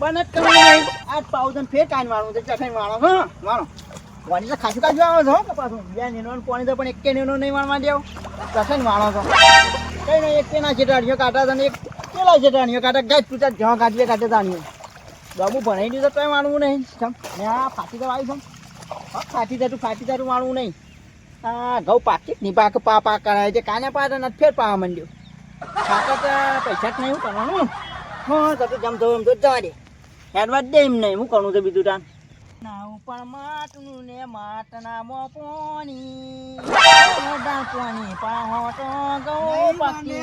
બને જ નહીં આ પાઉધન ફેર કાંઈ મારવું છે ચખાઈ મારો હા? મારો પાણી તો ખાસું કાઢવા આવે છો કે પાછું બે નેનો પાણી તો પણ એકે નેનો નહીં મારવા દેવ. ચખાઈ માણો છો. કઈ નહીં એક પેના ચેટાણીઓ કાઢા હતા ને એક પેલા ચેટાણીઓ કાઢા ગાય તૂટા જવા કાઢીએ કાઢે તાણીઓ બાબુ ભણાઈ દીધો તો માણવું નહીં. ચમ ફાટી તો આવી છે. ફાટી તારું ફાટી તારું માણવું નહીં. આ ઘઉં પાકી ની પાક, પા પા કરાય છે. કાને પાડે, નથી ફેર પાવા માંડ્યો. ખાતા પૈસા જ નહીં કરવાનું. હા, તું જમ તો એમ તો જવા દે. હેડવા જ દે એમ નહીં. હું કરું તો બીજું તાન? ના પણ માટનું ને માટના મોપોની. મોઢા પોની પણ તો ઘઉં પાકી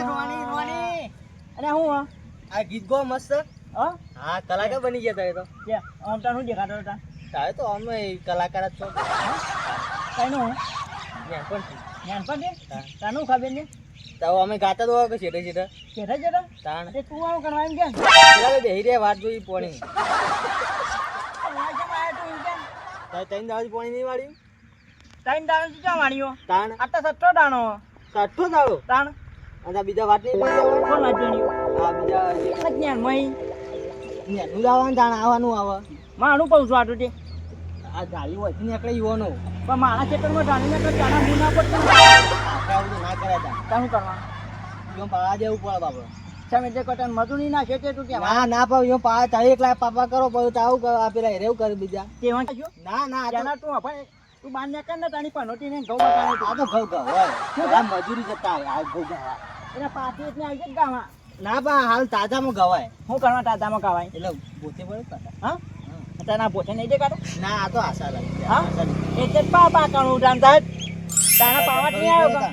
અરે હું આ ગીત ગો મસ્ત. હા? હા કલાકાર બની ગયા તારે તો. કે આમ તાર શું દેખાતો હતા તારે? તો અમે કલાકાર જ છો. કઈ નું પણ. જ્ઞાન પણ દે તાનું ખબર ને તો અમે ગાતા તો કે છેટે છેટે. કેઠા જતા તાણ. તે તું આવું કરવા એમ કે પેલા બેહી રહ્યા વાત જોઈ પોણી. તાઈ ત્રણ દાળ પોણી નહીં ટાઈમ દાણો શું ક્યાં વાણ્યો તાણ. તો સટ્ટો દાણો. સટ્ટો દાડો? તાણ. અને બીજા વાત નહીં મળી કોણ લાજણીઓ આ બીજા અજ્ઞાન જ્ઞાન મય નેનું દાવાનું તાણ આવવાનું આવે. માણું કહું છું આટલું તે. આ ગાડી હોય નીકળે યુવાનો. પણ મારા ખેતરમાં જાણીને તો ચાણા મુના પર આપણે ના કરાય તાણ તારું કરવા? યો પાવા દેવું પડે બાપા તમે જે કટન મજૂરી ના છે તું કે ના ના પાવ યો પાવા તારે એકલા પાપા કરો પછી તાવું આ પેલા રેવું કરે બીજા. તેવા જો ના ના આ તું હવે તું બાર ને કર ને તારી પનોટી ને ઘઉં બતાવે આ તો ઘઉં ઘઉં હોય મજૂરી જતા આ ઘઉં ઘઉં. એટલે પાછી એટલે આવી જ ગાવા ના બા હાલ તાજામાં ગવાય હું કરવા તાજામાં ગવાય એટલે પોતે પડે. હા? તારા પોતે નહીં દેખાતો? ના આ તો આશા લાગે હા? એટલે પા પા કરું થાય. તારા પાવટ નહીં આવ્યો કા?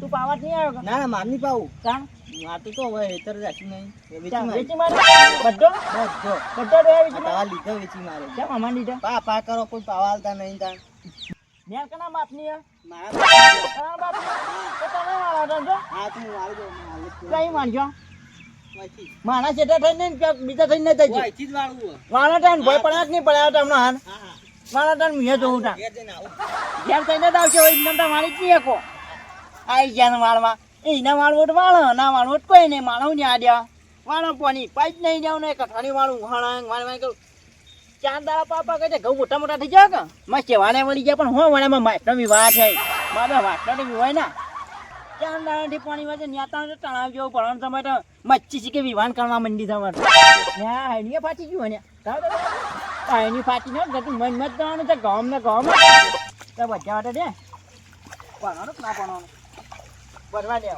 તું પાવટ નહીં આવ્યો કા? ના ના માર નહીં પાવું. જાણ માર તો તો હવે હેતર રાખી નહીં. વેચી મારે. બધો? બધો. બધો ડોહા વેચી મારે? લીધો વેચી મારે. કેમ અમાર લીધા? પા પા કરો કોઈ નહીં તાણ મેં કના? મારા તો? હા તું હાલ માનજો માણસ મારા થઈને બીજા થઈને થઈ વાંચી જ વાળું ટાઈમ ભય પડ્યા જ નહીં પડ્યા તમને હાન હા હા મારા ટાઈમ મેં જોઉં તા. ઘેર આવું. થઈને જ આવશે હોય એમને મારી જ શકો આઈ ગયા ને વાળમાં. એના વાળવું વાળો ના વાળવું કોઈ નહીં. માણવું નહીં આડ્યા વાળો પાણી પાઈ જ નહીં જાવ ને કઠાણી વાળું વાળ વાળ કરું. ચાર દાડા પાપા કહે છે, ઘઉં મોટા મોટા થઈ જાય કે? મસ્ત વાળે વળી ગયા, પણ હું વાળામાં માસ્ટરની વાત છે? મારે વાસ્ટરની હોય ને. ચાર દાડાથી પાણી વાંચે ન્યાતા તણાવ જેવું પડવાનું તમે તો મચ્છી કે વિવાન કરવા મંડી તમારે ત્યાં હેડીએ ફાટી ગયું ને એની ફાટી ને ગતું મન મત જવાનું છે ગામ ને ગામ તો બધા માટે દે. ભણવાનું ના ભણવાનું ભરવા દે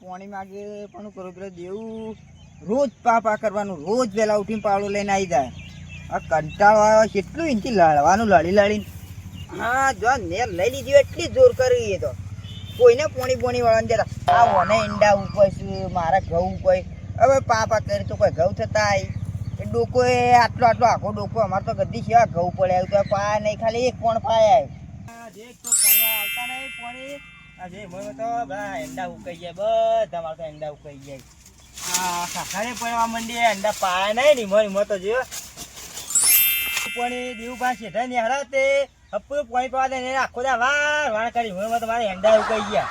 પાણી માગે પણ કરો પેલો દેવું. રોજ પા પા કરવાનું, રોજ વહેલા ઉઠીને પાવડો લઈને આવી જાય. આ કંટાળો આવ્યો, કેટલું એનથી લડવાનું, લડી લડીને. હા, જો નેર લઈ લીધી એટલી જોર કરી એ તો. કોઈને પોણી પોણી વાળાને દેતા આ મને ઈંડા ઉપર છે, મારા ઘઉં કોઈ હવે પા પા કરી તો કોઈ ઘઉં થતા આવી ડોકો એ આટલો આટલો આખો ડોકો, અમારે તો ગધી છે ઘઉં પડે આવ્યું તો પા નહીં, ખાલી એક પણ પાય આવતા નહીં, પોણી. આજે મને ઉકાઈ જાય, બધા મારે તો એંડા ઉકાઈ જાય. આ ખાખાને પડવા માંડી અંડા પાયા નહીં ની મરી મતો જો. પાણી દીવ પાસે શેઠા ને હરા હપ્પુ પાણી પાવા દે ને આખો દા વાર વાર કરી. હું તો મારે એંડા ઉકાઈ ગયા.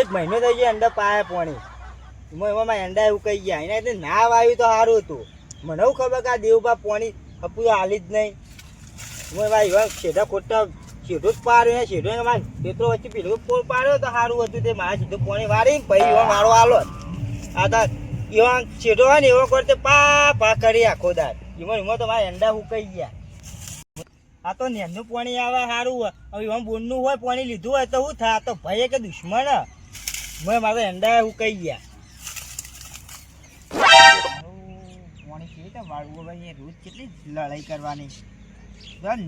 એક મહિનો થઈ ગયો એંડા પાયા પોણી. હું એમાં એંડા ઉકાઈ ગયા. એના એટલે ના વાવ્યું તો સારું હતું. મને ખબર કે આ દેવબા પોણી અપુ તો હાલી જ નહીં. હું ભાઈ એવા છેડા ખોટા સીધો જ પાડ્યો ને સીધો એમાં મારે પેત્રો વચ્ચે પેલો પોલ પાડ્યો તો સારું હતું તે મારા સીધો પોણી વાળી પછી એવા મારો હાલો. આ તો એવા છેડો હોય ને એવો કરતે પા પા કરી આખો દાંત એમાં એમાં તો મારા અંડા ઉકાઈ ગયા. આ તો નેનું પાણી આવે સારું હોય. હવે એમાં બોનનું હોય, પાણી લીધું હોય તો શું થાય? તો ભાઈ કે દુશ્મન મેં મેં એંડા અંડા કહી ગયા. પાણી કેવી રીતે વાળવું? ભાઈ રોજ કેટલી લડાઈ કરવાની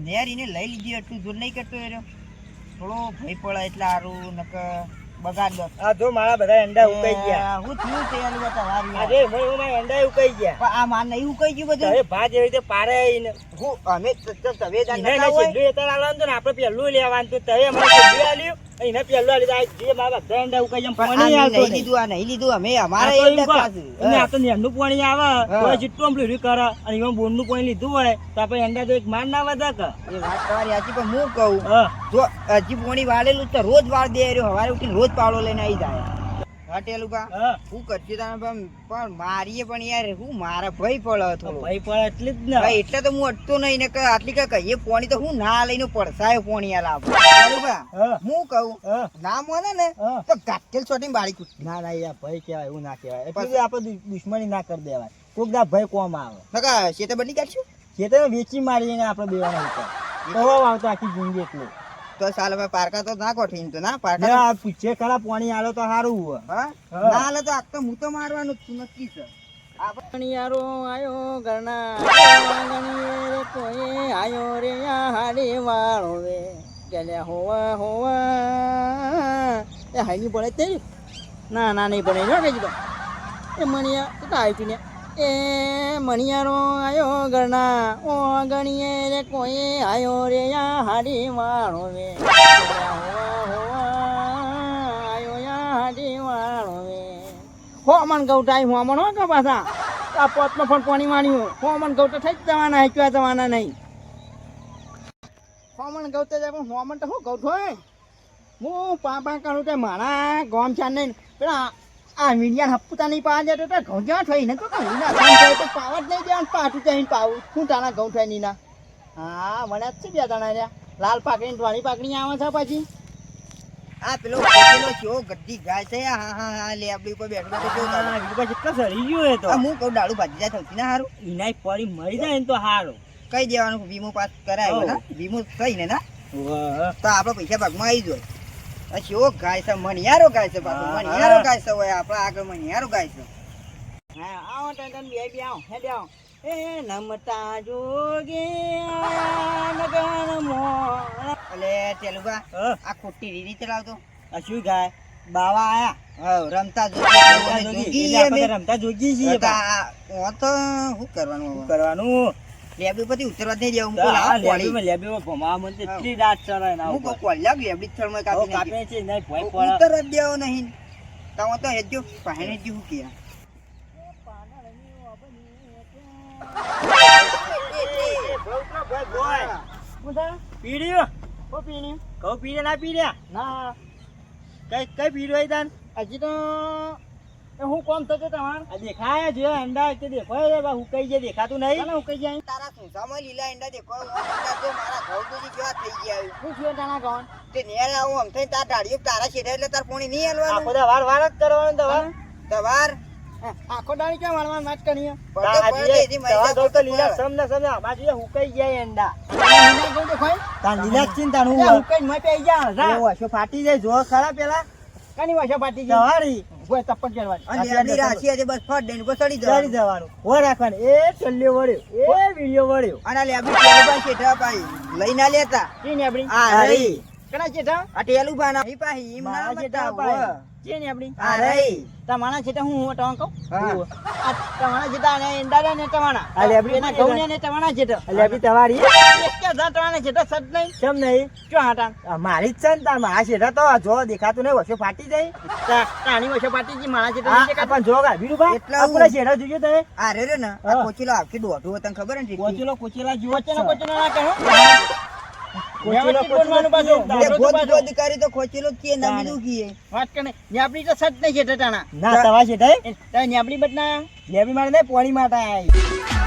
નેર એને લઈ લીધી, એટલું જોર નહીં કરતો એ થોડો ભય પડે એટલે સારું નક બગાડ દો. આ જો મારા બધા અંડા ઉકાઈ ગયા. હું થયું છે આલું બતા વારી અરે ભાઈ મારા અંડા ઉકાઈ ગયા. પણ આ માર નહીં ઉકાઈ ગયું બધું? હવે ભાજ એવી રીતે પારે ને હું અમે તો તમે જાણ હોય ને આપણે લેવાનું તો અમારે આલ્યું. એને પહેલો લીધો. જે મારા બધા એંડા ઉકાઈ પાણી આવતો નહીં નહીં. લીધું આ નહીં લીધું. અમે અમારે એ એમ જ કહો, પાછું. અને આ તો નેનું પાણી આવે. તો જેટલું આમ કરે અને એમાં બોરનું પાણી લીધું હોય તો આપણે એંડા તો એક માર ના વધે કે. એ વાત તમારી સાચી પણ હું કહું જો હજી પોણી વાળેલું તો રોજ વાળ દે રહ્યો હવારે ઉઠીને રોજ પાવડો લઈને આવી જાય. હા કા હા. કરશે તમે? પણ મારીએ પણ યાર હું મારા ભય પડે થોડો. ભાઈ પડે એટલે જ ને. ભાઈ એટલે તો હું અટતો નહીં ને આટલી કે કહીએ પોણી તો હું ના લઈને પડસાય પોણી યાર હું. કહું? ના મને ને? તો ગાટેલ ચોટીને બાળી કૂટ. ના ના યાર ભાઈ કહેવાય એવું ના કહેવાય. પછી- એટલે આપણે દુશ્મની ના કરી દેવાય. કોક દા ભાઈ કોમ આવે. નકા શેતે બની કાઢશું? જે તો વેચી મારીને આપણે દેવાના હતા તો આવતો આખી જિંદગી એટલું. તો સાલ હવે પારકા તો ના કોઠી તો ના? પારકા આ પૂછે ખરા પાણી આલો તો સારું હોય. હા. ના આલે તો આખતો તો હું તો મારવાનું તું નક્કી છે. ગણિયારો આયો ગણા ગણીએ રે કોઈ આયો રે આ હાડે વાળો વે ગેલે હોવા હોવા એ હાઈની પડે તે ના ના નહીં પડે જો કે તો એ મણિયા તો આવ્યું ને એ મણિયારો આયો ગણા ઓ ગણીએ રે કોઈ આયો રે યા હાડે વાળો વે હોવા હોવા આયો યા હાડે વાળો વે હો મન ગૌટાઈ હો મન હો કે પાછા આ પોતમાં પણ પાણી માણ્યું હો મન તો થઈ જ જવાના હેચવા જવાના નહીં હો મન જાય પણ હોમણ તો શું ગૌઠ હોય. હું પાપા પા કરું કે મારા ગોમ છે નહીં પેલા આ મીડિયા હપ્પુતા નહીં પાવા જતો તો ઘઉં જ્યાં થઈ? ને તો પાવા જ નહીં દેવાનું પાછું જઈને પાવું. શું તારા ઘઉં થાય નહીં ના હા મને જ છે બે દાણા રહ્યા? લાલ પાકડી ધોળી પાકડી આવે છે પછી. આ પેલો પેલો ચો ગદ્દી ગાય છે? હા હા હા લે આપડી ઉપર બેઠો કરે? હા, કેટલો સડી ગયો એ તો. હું કહું ડાળું ભાજી જાય સૌથી ના હારું ઇનાય પડી મરી જાય ને તો સારું. કઈ દેવાનું વીમો પાસ કરાયો ને વીમો થઈ ને? ના તો આપડે પૈસા ભાગમાં આવી જાય. આ ઓ ગાય છે મણિયારો ગાય છે પાછો. મણિયારો ગાય છે હોય આપડા આગળ મણિયારો ગાય છે. હા આવો તન બે બે આવો હે બે આવો. એ નમતા જોગે નગન મોણ તેલુગા આ ખોટી રીરી ચલાવતો. આ શું ગાય? બાવા આયા? રમતા જોગી આપણે. રમતા જોગી છીએ તો શું કરવાનું કરવાનું? લેબડી પરથી ઉતરવા જ નહીં દેવું બોલ આ આ કોળી. લેબીમાં લેબીમાં ભમા મને એટલી રાત ચરાય ના હું. કહું કોળિયા લેબડી થળમાં કાપી કાપે છે નહીં ભોંય પડે. ઉતર જ દેવો નહીં તમે તો હેજો પાણી જ શું કે ભોંય. પીડ્યું? પીણી કહું પીડે ના પીડ્યા? ના કઈ કઈ પીડ્યું તાન? હજી તો હું કોમ થતો તમારે આ દેખાય છે અંદાજ કે દેખાય છે બા હુકાઈ જાય દેખાતું નહીં હું કઈ જાય તારા સુસામાં લીલા ઈંડા દેખો તો મારા ઘઉં તો કેવા થઈ ગયા છે. હું થયો તાના તે નેર આવું આમ થઈને તાર ઢાળીઓ તારા છેડા એટલે તાર પોણી નહીં હલવાનું. દા વાર વાર જ કરવાનું તો હવે. આખો દાડી ક્યાં મારવા નાચ કરીએ? પડતો આ પડે જે એથી તવા મહિલા ગૌ તો લીલા સમ ને સમ આ બાજુ હુકાઈ જાય લીલા હું મય પે જા જા. ફાટી જાય જો ખરા પેલા. કાની વાશા ફાટી ગઈ સવારી કોઈ ચડવાની બસ ફટ દઈને ઉપર ચડી ચડી જવાનું. હો રાખવાનું. એ ચલ્યો વળ્યો. એ વિડિયો વળ્યો. અને લેબડી ટેલુબા શેઠા પાઈ લઈ ના લેતા. ચીની આપડી આ રહી કના ચેઠા આ ટેલું ના અહીં પાહી ઈમ ના જેઠા રહી તમારા હું હું ટવાં કહું? આ તમારા ને ને ને તમારી. એક કે સદ નહીં. કેમ નહીં? હાટા. મારી જ છે ને તાર મારા શેઠા તો જો દેખાતું નહીં વસો ફાટી જાય. તા- તાણી વાશા પાટી ગઈ મારા નીચે આ પણ જો ગા એટલે જોજો આ રે રે ને આ. કોચીલો આખી દોઢું તને ખબર ને કોચીલો કોચીલા જુઓ છે. ના કહો કોચેલો વ્યવસ્થિત બોલવાનું પાછું. કોચેલો એટલે દોઢું ગોદ પાછું. ગોદ કરી તો ખોચેલો જ કીએ, નમી કીએ. વાત કરે ને તો સદ નહીં છે તાણા ના લેબી માટે નહીં પોણી માટે આયા